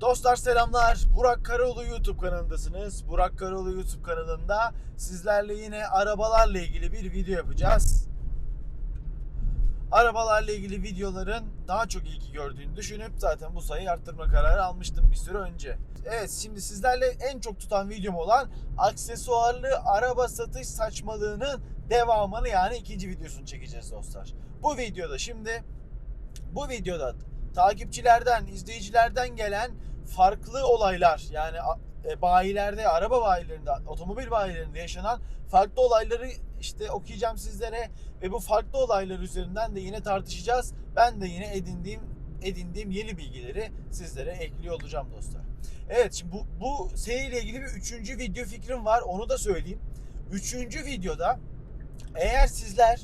Dostlar selamlar. Burak Karaoğlu YouTube kanalındasınız. Burak Karaoğlu YouTube kanalında sizlerle yine arabalarla ilgili bir video yapacağız. Arabalarla ilgili videoların daha çok ilgi gördüğünü düşünüp zaten bu sayıyı arttırma kararı almıştım bir süre önce. Evet şimdi sizlerle en çok tutan videom olan aksesuarlı araba satış saçmalığının devamını yani ikinci videosunu çekeceğiz dostlar. Bu videoda şimdi bu videoda takipçilerden, izleyicilerden gelen farklı olaylar yani e, bayilerde, araba bayilerinde, otomobil bayilerinde yaşanan farklı olayları işte okuyacağım sizlere ve bu farklı olaylar üzerinden de yine tartışacağız. Ben de yine edindiğim edindiğim yeni bilgileri sizlere ekliyor olacağım dostlar. Evet şimdi bu, bu seriyle ilgili bir üçüncü video fikrim var onu da söyleyeyim. Üçüncü videoda eğer sizler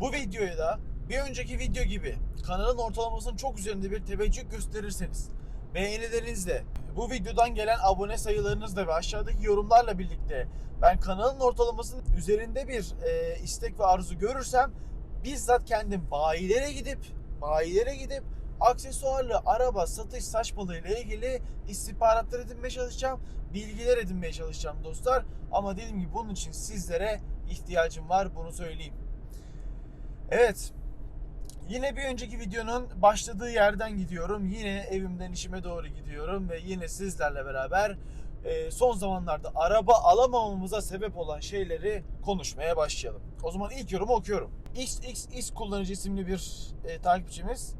bu videoya da bir önceki video gibi kanalın ortalamasının çok üzerinde bir teveccüh gösterirseniz beğenilerinizle bu videodan gelen abone sayılarınızla ve aşağıdaki yorumlarla birlikte ben kanalın ortalamasının üzerinde bir e, istek ve arzu görürsem bizzat kendim bayilere gidip bayilere gidip aksesuarlı araba satış saçmalığı ile ilgili istihbaratlar edinmeye çalışacağım. Bilgiler edinmeye çalışacağım dostlar. Ama dediğim gibi bunun için sizlere ihtiyacım var bunu söyleyeyim. Evet. Yine bir önceki videonun başladığı yerden gidiyorum. Yine evimden işime doğru gidiyorum ve yine sizlerle beraber e, son zamanlarda araba alamamamıza sebep olan şeyleri konuşmaya başlayalım. O zaman ilk yorumu okuyorum. XXX kullanıcı isimli bir e, takipçimiz.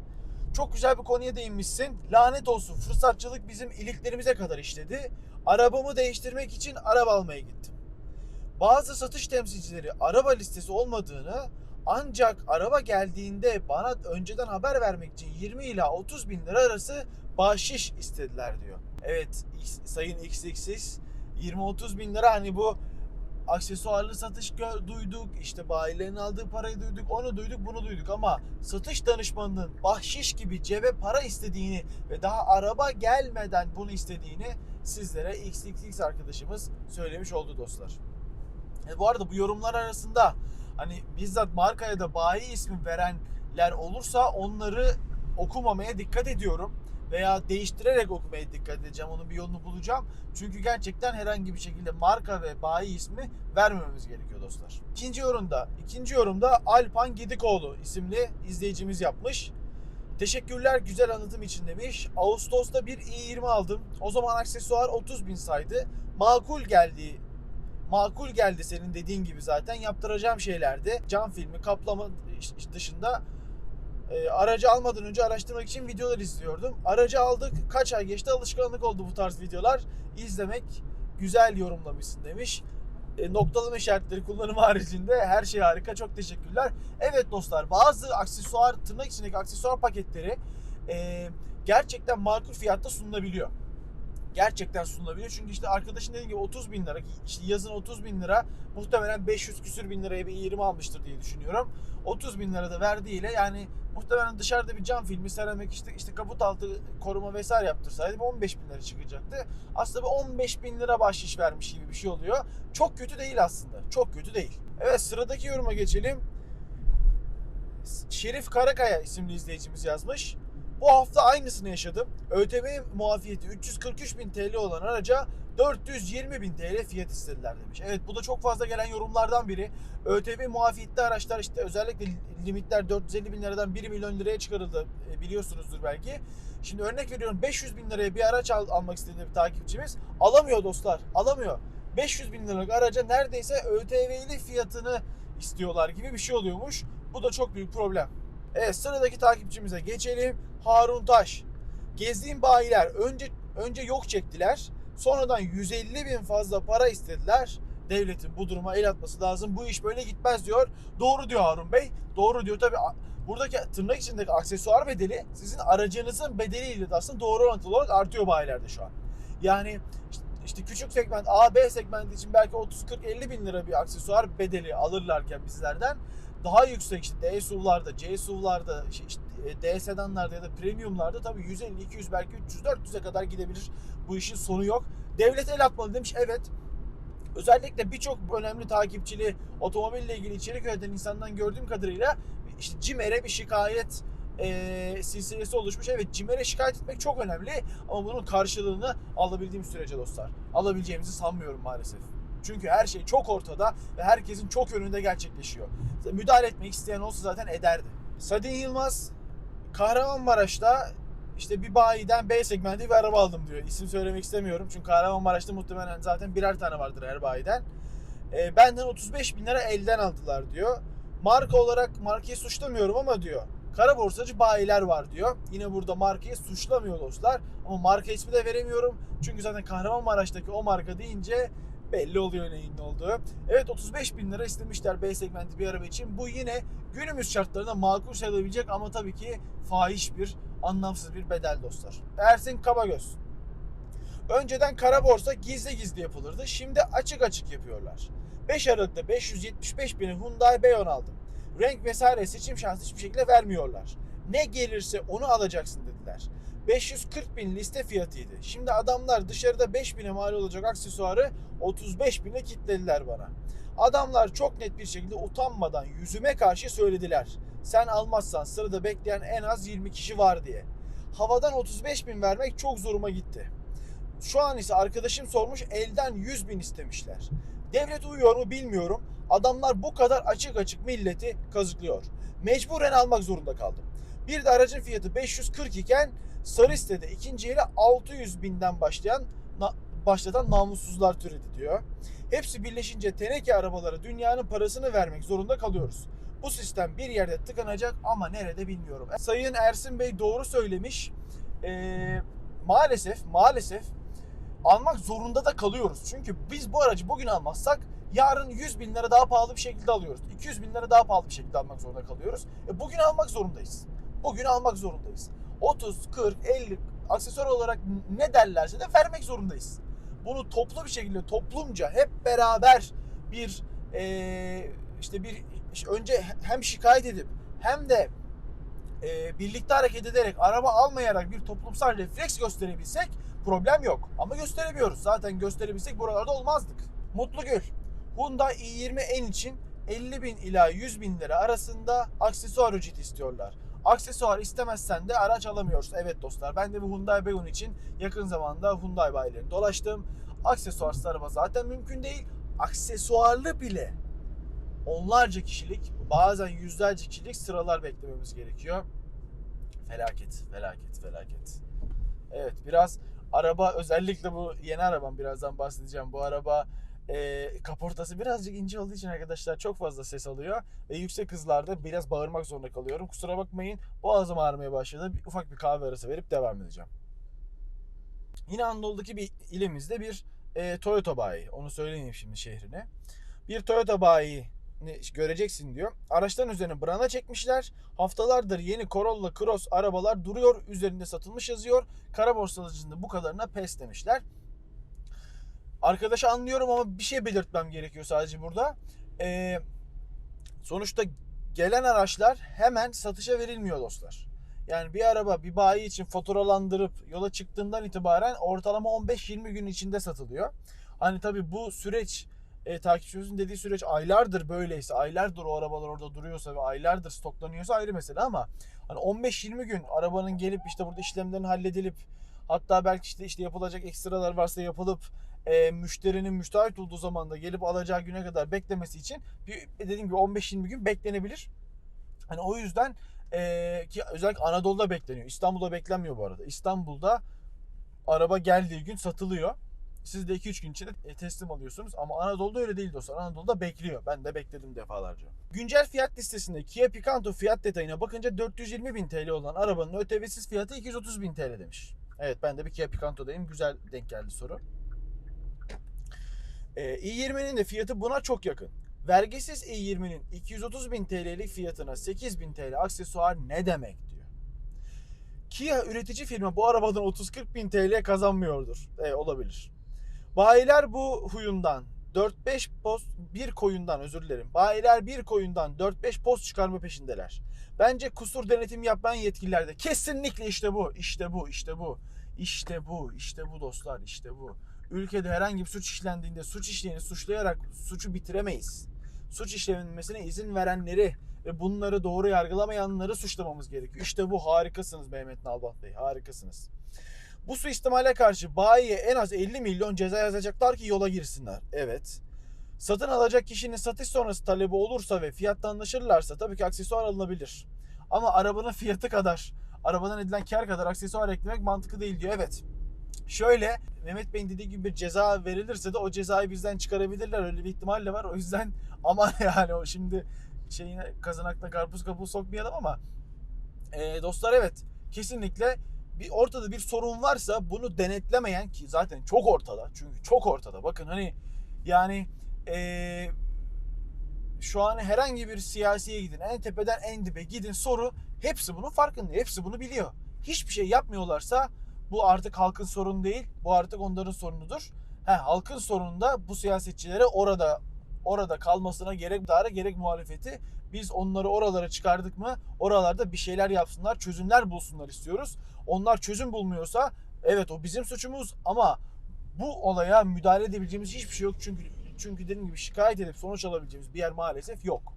Çok güzel bir konuya değinmişsin. Lanet olsun fırsatçılık bizim iliklerimize kadar işledi. Arabamı değiştirmek için araba almaya gittim. Bazı satış temsilcileri araba listesi olmadığını ancak araba geldiğinde bana önceden haber vermek için 20 ila 30 bin lira arası bahşiş istediler diyor. Evet sayın XXX 20-30 bin lira hani bu aksesuarlı satış duyduk işte bayilerin aldığı parayı duyduk onu duyduk bunu duyduk ama satış danışmanının bahşiş gibi cebe para istediğini ve daha araba gelmeden bunu istediğini sizlere XXX arkadaşımız söylemiş oldu dostlar. E, bu arada bu yorumlar arasında hani bizzat markaya da bayi ismi verenler olursa onları okumamaya dikkat ediyorum. Veya değiştirerek okumaya dikkat edeceğim. Onun bir yolunu bulacağım. Çünkü gerçekten herhangi bir şekilde marka ve bayi ismi vermememiz gerekiyor dostlar. İkinci yorumda, ikinci yorumda Alpan Gedikoğlu isimli izleyicimiz yapmış. Teşekkürler güzel anlatım için demiş. Ağustos'ta bir i20 aldım. O zaman aksesuar 30 bin saydı. Makul geldi makul geldi senin dediğin gibi zaten yaptıracağım şeylerdi. Cam filmi, kaplama dışında e, aracı almadan önce araştırmak için videolar izliyordum. Aracı aldık. Kaç ay geçti alışkanlık oldu bu tarz videolar. İzlemek güzel yorumlamışsın demiş. E, noktalama işaretleri kullanımı haricinde her şey harika. Çok teşekkürler. Evet dostlar bazı aksesuar tırnak içindeki aksesuar paketleri e, gerçekten makul fiyatta sunulabiliyor gerçekten sunulabiliyor. Çünkü işte arkadaşın dediğim gibi 30 bin lira, işte yazın 30 bin lira muhtemelen 500 küsür bin liraya bir 20 almıştır diye düşünüyorum. 30 bin lira da verdiğiyle yani muhtemelen dışarıda bir cam filmi, seramik işte, işte kaput altı koruma vesaire yaptırsaydı bir 15 bin lira çıkacaktı. Aslında bir 15 bin lira bahşiş vermiş gibi bir şey oluyor. Çok kötü değil aslında. Çok kötü değil. Evet sıradaki yoruma geçelim. Şerif Karakaya isimli izleyicimiz yazmış. Bu hafta aynısını yaşadım. ÖTV muafiyeti 343 bin TL olan araca 420 bin TL fiyat istediler demiş. Evet bu da çok fazla gelen yorumlardan biri. ÖTV muafiyetli araçlar işte özellikle limitler 450 bin liradan 1 milyon liraya çıkarıldı E, biliyorsunuzdur belki. Şimdi örnek veriyorum 500 bin liraya bir araç al, almak istediğinde bir takipçimiz alamıyor dostlar alamıyor. 500 bin liralık araca neredeyse ÖTV'li fiyatını istiyorlar gibi bir şey oluyormuş. Bu da çok büyük problem. Evet sıradaki takipçimize geçelim. Harun Taş. Gezdiğim bayiler önce önce yok çektiler. Sonradan 150 bin fazla para istediler. Devletin bu duruma el atması lazım. Bu iş böyle gitmez diyor. Doğru diyor Harun Bey. Doğru diyor. Tabi buradaki tırnak içindeki aksesuar bedeli sizin aracınızın bedeliyle de aslında doğru orantılı olarak artıyor bayilerde şu an. Yani işte, küçük segment A, B segmenti için belki 30, 40, 50 bin lira bir aksesuar bedeli alırlarken bizlerden daha yüksek işte D SUV'larda, C SUV'larda, işte işte D sedanlarda ya da premiumlarda tabii 150, 200 belki 300, 400'e kadar gidebilir. Bu işin sonu yok. Devlet el atmalı demiş. Evet. Özellikle birçok önemli takipçili otomobille ilgili içerik üreten insandan gördüğüm kadarıyla işte CİMER'e bir şikayet e, silsilesi oluşmuş. Evet CİMER'e şikayet etmek çok önemli ama bunun karşılığını alabildiğim sürece dostlar. Alabileceğimizi sanmıyorum maalesef. Çünkü her şey çok ortada ve herkesin çok önünde gerçekleşiyor. Müdahale etmek isteyen olsa zaten ederdi. Sadin Yılmaz Kahramanmaraş'ta işte bir bayiden B segmenti bir araba aldım diyor. İsim söylemek istemiyorum çünkü Kahramanmaraş'ta muhtemelen zaten birer tane vardır her bayiden. E, benden 35 bin lira elden aldılar diyor. Marka olarak markayı suçlamıyorum ama diyor. Kara borsacı bayiler var diyor. Yine burada markayı suçlamıyor dostlar. Ama marka ismi de veremiyorum. Çünkü zaten Kahramanmaraş'taki o marka deyince belli oluyor neyin ne olduğu. Evet 35 bin lira istemişler B segmenti bir araba için. Bu yine günümüz şartlarında makul sayılabilecek ama tabii ki fahiş bir, anlamsız bir bedel dostlar. Ersin Kabagöz. Önceden kara borsa gizli gizli yapılırdı. Şimdi açık açık yapıyorlar. 5 Aralık'ta 575 bini Hyundai B10 aldım. Renk vesaire seçim şansı hiçbir şekilde vermiyorlar. Ne gelirse onu alacaksın dediler. 540 bin liste fiyatıydı. Şimdi adamlar dışarıda 5 bine mal olacak aksesuarı 35 bine kitlediler bana. Adamlar çok net bir şekilde utanmadan yüzüme karşı söylediler. Sen almazsan sırada bekleyen en az 20 kişi var diye. Havadan 35 bin vermek çok zoruma gitti. Şu an ise arkadaşım sormuş elden 100 bin istemişler. Devlet uyuyor mu bilmiyorum. Adamlar bu kadar açık açık milleti kazıklıyor. Mecburen almak zorunda kaldım. Bir de aracın fiyatı 540 iken sarı sitede ikinci eli 600 binden başlayan na, başlatan namussuzlar türedi diyor. Hepsi birleşince teneke arabalara dünyanın parasını vermek zorunda kalıyoruz. Bu sistem bir yerde tıkanacak ama nerede bilmiyorum. Sayın Ersin Bey doğru söylemiş. Ee, maalesef maalesef almak zorunda da kalıyoruz. Çünkü biz bu aracı bugün almazsak yarın 100 bin lira daha pahalı bir şekilde alıyoruz. 200 bin lira daha pahalı bir şekilde almak zorunda kalıyoruz. E bugün almak zorundayız. Bugün almak zorundayız. 30, 40, 50 aksesuar olarak ne derlerse de vermek zorundayız. Bunu toplu bir şekilde toplumca hep beraber bir e, işte bir işte önce hem şikayet edip hem de e, birlikte hareket ederek araba almayarak bir toplumsal refleks gösterebilsek problem yok. Ama gösteremiyoruz. Zaten gösterebilsek buralarda olmazdık. Mutlu Gül. Hyundai i20 N için 50 bin ila 100 bin lira arasında aksesuar ücreti istiyorlar. Aksesuar istemezsen de araç alamıyoruz. Evet dostlar ben de bu Hyundai Bayon için yakın zamanda Hyundai bayilerini dolaştım. Aksesuarsız araba zaten mümkün değil. Aksesuarlı bile onlarca kişilik bazen yüzlerce kişilik sıralar beklememiz gerekiyor. Felaket, felaket, felaket. Evet biraz araba özellikle bu yeni arabam birazdan bahsedeceğim. Bu araba e, kaportası birazcık ince olduğu için arkadaşlar çok fazla ses alıyor. Ve yüksek hızlarda biraz bağırmak zorunda kalıyorum. Kusura bakmayın boğazım ağrımaya başladı. Bir, ufak bir kahve arası verip devam edeceğim. Yine Anadolu'daki bir ilimizde bir e, Toyota bayi. Onu söyleyeyim şimdi şehrine. Bir Toyota bayi göreceksin diyor. Araçların üzerine brana çekmişler. Haftalardır yeni Corolla Cross arabalar duruyor. Üzerinde satılmış yazıyor. Kara borsalıcında bu kadarına pes demişler. Arkadaşı anlıyorum ama bir şey belirtmem gerekiyor sadece burada. Ee, sonuçta gelen araçlar hemen satışa verilmiyor dostlar. Yani bir araba bir bayi için faturalandırıp yola çıktığından itibaren ortalama 15-20 gün içinde satılıyor. Hani tabii bu süreç e, takipçimizin dediği süreç aylardır böyleyse, aylardır o arabalar orada duruyorsa ve aylardır stoklanıyorsa ayrı mesele ama hani 15-20 gün arabanın gelip işte burada işlemlerin halledilip hatta belki işte işte yapılacak ekstralar varsa yapılıp e, müşterinin müstahit olduğu zaman da gelip alacağı güne kadar beklemesi için bir, dediğim gibi 15-20 gün beklenebilir. Hani o yüzden e, ki özellikle Anadolu'da bekleniyor. İstanbul'da beklenmiyor bu arada. İstanbul'da araba geldiği gün satılıyor. Siz de 2-3 gün içinde e, teslim alıyorsunuz. Ama Anadolu'da öyle değil dostlar. Anadolu'da bekliyor. Ben de bekledim defalarca. Güncel fiyat listesinde Kia Picanto fiyat detayına bakınca 420 bin TL olan arabanın ÖTV'siz fiyatı 230 bin TL demiş. Evet ben de bir Kia Picanto'dayım. Güzel denk geldi soru. Ee, i20'nin de fiyatı buna çok yakın. Vergisiz i20'nin 230 bin TL'lik fiyatına 8 bin TL aksesuar ne demek diyor. Kia üretici firma bu arabadan 30-40 bin TL kazanmıyordur. E, olabilir. Bayiler bu huyundan 4-5 post bir koyundan özür dilerim. Bayiler bir koyundan 4-5 post çıkarma peşindeler. Bence kusur denetim yapmayan yetkililerde kesinlikle işte bu, işte bu, işte bu. İşte bu, işte bu dostlar, işte bu. Ülkede herhangi bir suç işlendiğinde suç işleyeni suçlayarak suçu bitiremeyiz. Suç işlenmesine izin verenleri ve bunları doğru yargılamayanları suçlamamız gerekiyor. İşte bu harikasınız Mehmet Nalbat Bey harikasınız. Bu suistimale karşı bayiye en az 50 milyon ceza yazacaklar ki yola girsinler. Evet. Satın alacak kişinin satış sonrası talebi olursa ve fiyatta anlaşırlarsa tabii ki aksesuar alınabilir. Ama arabanın fiyatı kadar, arabadan edilen kar kadar aksesuar eklemek mantıklı değil diyor. Evet. Şöyle Mehmet Bey'in dediği gibi bir ceza verilirse de o cezayı bizden çıkarabilirler. Öyle bir ihtimal de var. O yüzden aman yani o şimdi şeyine kazanakla karpuz kabuğu sokmayalım ama e, dostlar evet kesinlikle bir ortada bir sorun varsa bunu denetlemeyen ki zaten çok ortada çünkü çok ortada bakın hani yani e, şu an herhangi bir siyasiye gidin en tepeden en dibe gidin soru hepsi bunun farkında hepsi bunu biliyor hiçbir şey yapmıyorlarsa bu artık halkın sorunu değil bu artık onların sorunudur He, halkın sorunu da bu siyasetçilere orada orada kalmasına gerek iktidara gerek muhalefeti biz onları oralara çıkardık mı oralarda bir şeyler yapsınlar çözümler bulsunlar istiyoruz. Onlar çözüm bulmuyorsa evet o bizim suçumuz ama bu olaya müdahale edebileceğimiz hiçbir şey yok. Çünkü çünkü dediğim gibi şikayet edip sonuç alabileceğimiz bir yer maalesef yok.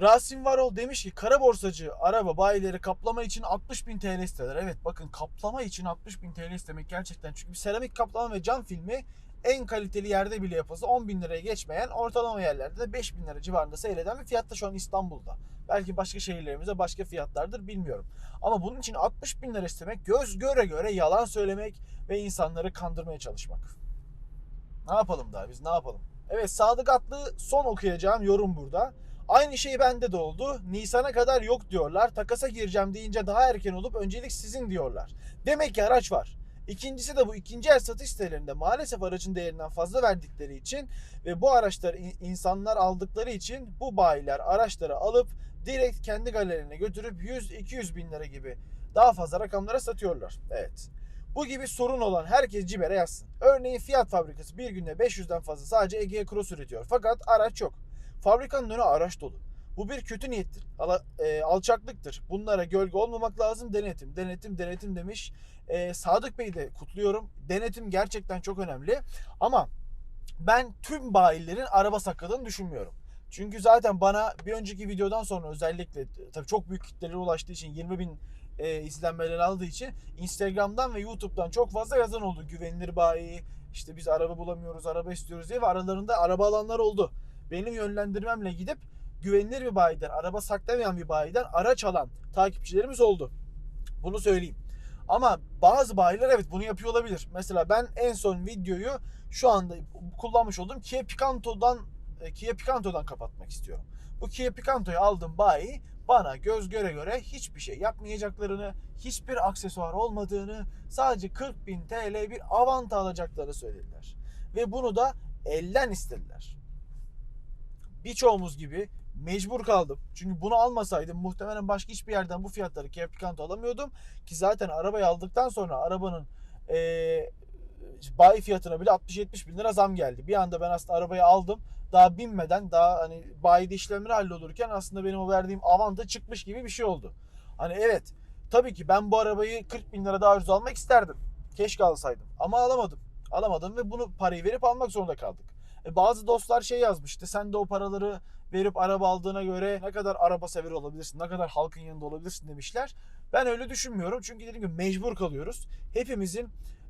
Rasim Varol demiş ki kara borsacı araba bayileri kaplama için 60 bin TL isterler. Evet bakın kaplama için 60 bin TL istemek gerçekten çünkü bir seramik kaplama ve cam filmi en kaliteli yerde bile yapılsa 10 bin liraya geçmeyen ortalama yerlerde de 5 bin lira civarında seyreden bir fiyatta şu an İstanbul'da. Belki başka şehirlerimizde başka fiyatlardır bilmiyorum. Ama bunun için 60 bin lira istemek göz göre göre yalan söylemek ve insanları kandırmaya çalışmak. Ne yapalım daha biz ne yapalım? Evet Sadık Atlı son okuyacağım yorum burada. Aynı şey bende de oldu. Nisan'a kadar yok diyorlar. Takasa gireceğim deyince daha erken olup öncelik sizin diyorlar. Demek ki araç var. İkincisi de bu ikinci el satış sitelerinde maalesef aracın değerinden fazla verdikleri için ve bu araçları insanlar aldıkları için bu bayiler araçları alıp direkt kendi galerilerine götürüp 100-200 bin lira gibi daha fazla rakamlara satıyorlar. Evet. Bu gibi sorun olan herkes Ciber'e yazsın. Örneğin Fiat fabrikası bir günde 500'den fazla sadece Egea Cross üretiyor. Fakat araç yok. Fabrikanın önü araç dolu. Bu bir kötü niyettir. Ala, e, alçaklıktır. Bunlara gölge olmamak lazım. Denetim, denetim, denetim demiş. E, Sadık Bey'i de kutluyorum. Denetim gerçekten çok önemli. Ama ben tüm bayilerin araba sakladığını düşünmüyorum. Çünkü zaten bana bir önceki videodan sonra özellikle tabii çok büyük kitlelere ulaştığı için 20 bin e, izlenmeler aldığı için Instagram'dan ve YouTube'dan çok fazla yazan oldu. Güvenilir bayi, işte biz araba bulamıyoruz, araba istiyoruz diye ve aralarında araba alanlar oldu. Benim yönlendirmemle gidip güvenilir bir bayiden, araba saklamayan bir bayiden araç alan takipçilerimiz oldu. Bunu söyleyeyim. Ama bazı bayiler evet bunu yapıyor olabilir. Mesela ben en son videoyu şu anda kullanmış olduğum Kia Picanto'dan e, Kia Picanto'dan kapatmak istiyorum. Bu Kia Picanto'yu aldım bayi bana göz göre göre hiçbir şey yapmayacaklarını, hiçbir aksesuar olmadığını, sadece 40 bin TL bir avanta alacaklarını söylediler. Ve bunu da elden istediler. Birçoğumuz gibi mecbur kaldım. Çünkü bunu almasaydım muhtemelen başka hiçbir yerden bu fiyatları Kia Picanto alamıyordum. Ki zaten arabayı aldıktan sonra arabanın e, bayi fiyatına bile 60-70 bin lira zam geldi. Bir anda ben aslında arabayı aldım. Daha binmeden daha hani bayide işlemleri hallolurken aslında benim o verdiğim avanta çıkmış gibi bir şey oldu. Hani evet tabii ki ben bu arabayı 40 bin lira daha ucuz almak isterdim. Keşke alsaydım. Ama alamadım. Alamadım ve bunu parayı verip almak zorunda kaldık. E bazı dostlar şey yazmıştı. Sen de o paraları verip araba aldığına göre ne kadar araba sever olabilirsin, ne kadar halkın yanında olabilirsin demişler. Ben öyle düşünmüyorum. Çünkü dediğim gibi mecbur kalıyoruz. Hepimizin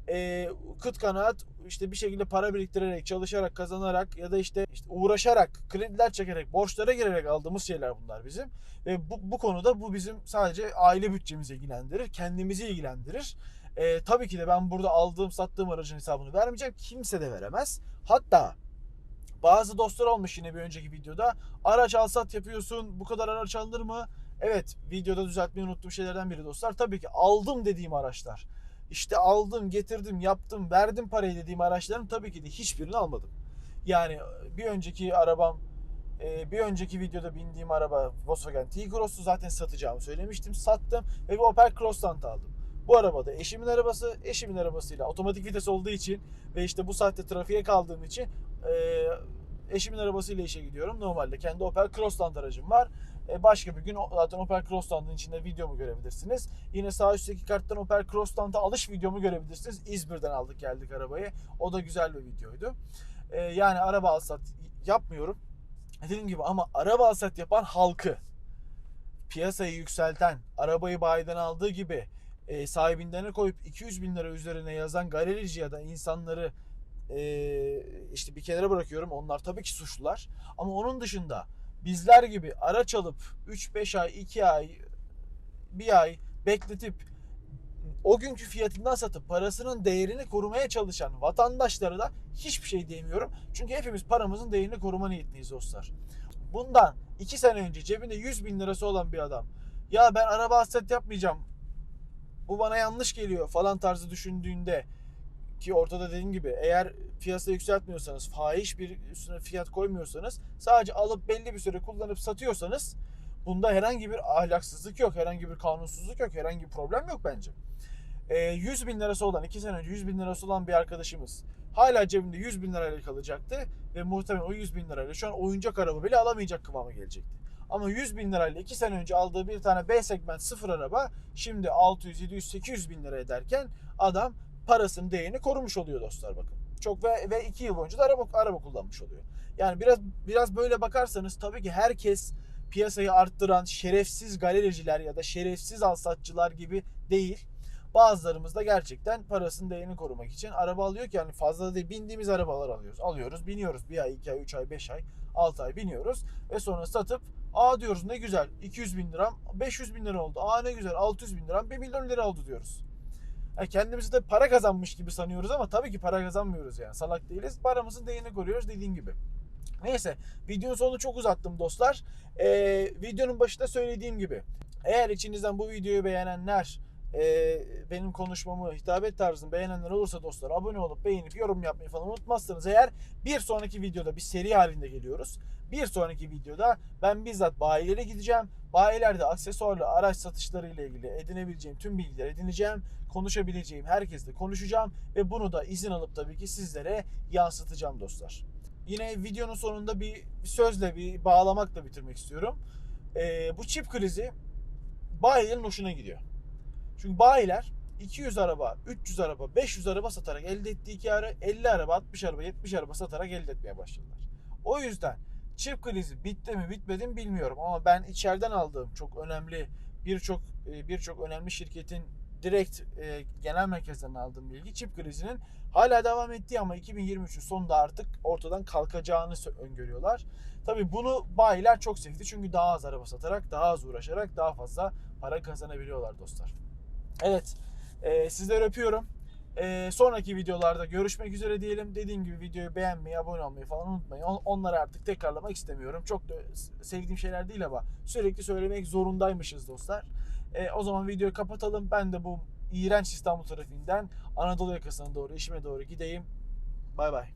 e, kıt kanaat işte bir şekilde para biriktirerek, çalışarak, kazanarak ya da işte, işte uğraşarak, krediler çekerek, borçlara girerek aldığımız şeyler bunlar bizim. Ve bu, bu konuda bu bizim sadece aile bütçemizi ilgilendirir, kendimizi ilgilendirir. E, tabii ki de ben burada aldığım, sattığım aracın hesabını vermeyeceğim. Kimse de veremez. Hatta bazı dostlar olmuş yine bir önceki videoda. Araç al sat yapıyorsun. Bu kadar araç alınır mı? Evet videoda düzeltmeyi unuttuğum şeylerden biri dostlar. Tabii ki aldım dediğim araçlar. İşte aldım, getirdim, yaptım, verdim parayı dediğim araçların tabii ki de hiçbirini almadım. Yani bir önceki arabam e, bir önceki videoda bindiğim araba Volkswagen T-Cross'u zaten satacağımı söylemiştim. Sattım ve bir Opel Crossland aldım. Bu arabada eşimin arabası, eşimin arabasıyla otomatik vites olduğu için ve işte bu saatte trafiğe kaldığım için e, eşimin arabasıyla işe gidiyorum. Normalde kendi Opel Crossland aracım var. E, başka bir gün zaten Opel Crossland'ın içinde videomu görebilirsiniz. Yine sağ üstteki karttan Opel Crossland'a alış videomu görebilirsiniz. İzmir'den aldık geldik arabayı. O da güzel bir videoydu. E, yani araba alsat yapmıyorum. Dediğim gibi ama araba alsat yapan halkı piyasayı yükselten, arabayı bayiden aldığı gibi e, sahibinden koyup 200 bin lira üzerine yazan galerici ya da insanları e, işte bir kenara bırakıyorum. Onlar tabii ki suçlular. Ama onun dışında bizler gibi araç alıp 3-5 ay, 2 ay, bir ay bekletip o günkü fiyatından satıp parasının değerini korumaya çalışan vatandaşlara da hiçbir şey diyemiyorum. Çünkü hepimiz paramızın değerini koruma niyetliyiz dostlar. Bundan 2 sene önce cebinde 100 bin lirası olan bir adam ya ben araba hasret yapmayacağım bu bana yanlış geliyor falan tarzı düşündüğünde ki ortada dediğim gibi eğer piyasa yükseltmiyorsanız fahiş bir üstüne fiyat koymuyorsanız sadece alıp belli bir süre kullanıp satıyorsanız bunda herhangi bir ahlaksızlık yok herhangi bir kanunsuzluk yok herhangi bir problem yok bence. Ee, 100 bin lirası olan 2 sene önce 100 bin lirası olan bir arkadaşımız hala cebinde 100 bin lirayla kalacaktı ve muhtemelen o 100 bin lirayla şu an oyuncak araba bile alamayacak kıvama gelecekti. Ama 100 bin lirayla 2 sene önce aldığı bir tane B segment sıfır araba şimdi 600, 700, 800 bin lira ederken adam parasının değerini korumuş oluyor dostlar bakın. Çok ve ve 2 yıl boyunca da araba araba kullanmış oluyor. Yani biraz biraz böyle bakarsanız tabii ki herkes piyasayı arttıran şerefsiz galericiler ya da şerefsiz alsatçılar gibi değil. Bazılarımız da gerçekten parasının değerini korumak için araba alıyor ki yani fazla değil bindiğimiz arabalar alıyoruz. Alıyoruz, biniyoruz. Bir ay, iki ay, üç ay, beş ay, altı ay biniyoruz. Ve sonra satıp aa diyoruz ne güzel 200 bin liram 500 bin lira oldu. Aa ne güzel 600 bin liram 1 milyon lira oldu diyoruz. Yani kendimizi de para kazanmış gibi sanıyoruz ama tabii ki para kazanmıyoruz yani. Salak değiliz. Paramızın değerini koruyoruz dediğim gibi. Neyse videonun sonunu çok uzattım dostlar. Ee, videonun başında söylediğim gibi eğer içinizden bu videoyu beğenenler e, benim konuşmamı hitabet tarzını beğenenler olursa dostlar abone olup beğenip yorum yapmayı falan unutmazsanız eğer bir sonraki videoda bir seri halinde geliyoruz. Bir sonraki videoda ben bizzat bayilere gideceğim. Bayilerde aksesuarlı araç satışları ile ilgili edinebileceğim tüm bilgileri edineceğim. Konuşabileceğim herkesle konuşacağım ve bunu da izin alıp tabii ki sizlere yansıtacağım dostlar. Yine videonun sonunda bir sözle bir bağlamakla bitirmek istiyorum. Ee, bu çip krizi bayilerin hoşuna gidiyor. Çünkü bayiler 200 araba, 300 araba, 500 araba satarak elde ettiği karı 50 araba, 60 araba, 70 araba satarak elde etmeye başladılar. O yüzden çip krizi bitti mi bitmedi mi bilmiyorum ama ben içeriden aldığım çok önemli birçok e, birçok önemli şirketin direkt e, genel merkezden aldığım bilgi çip krizinin hala devam ettiği ama 2023'ün sonunda artık ortadan kalkacağını öngörüyorlar. Tabii bunu bayiler çok sevdi çünkü daha az araba satarak, daha az uğraşarak daha fazla para kazanabiliyorlar dostlar. Evet, e, sizleri öpüyorum. E, sonraki videolarda görüşmek üzere diyelim. Dediğim gibi videoyu beğenmeyi, abone olmayı falan unutmayın. On- Onları artık tekrarlamak istemiyorum. Çok da sevdiğim şeyler değil ama sürekli söylemek zorundaymışız dostlar. E, o zaman videoyu kapatalım. Ben de bu iğrenç İstanbul trafiğinden Anadolu yakasına doğru, işime doğru gideyim. Bay bay.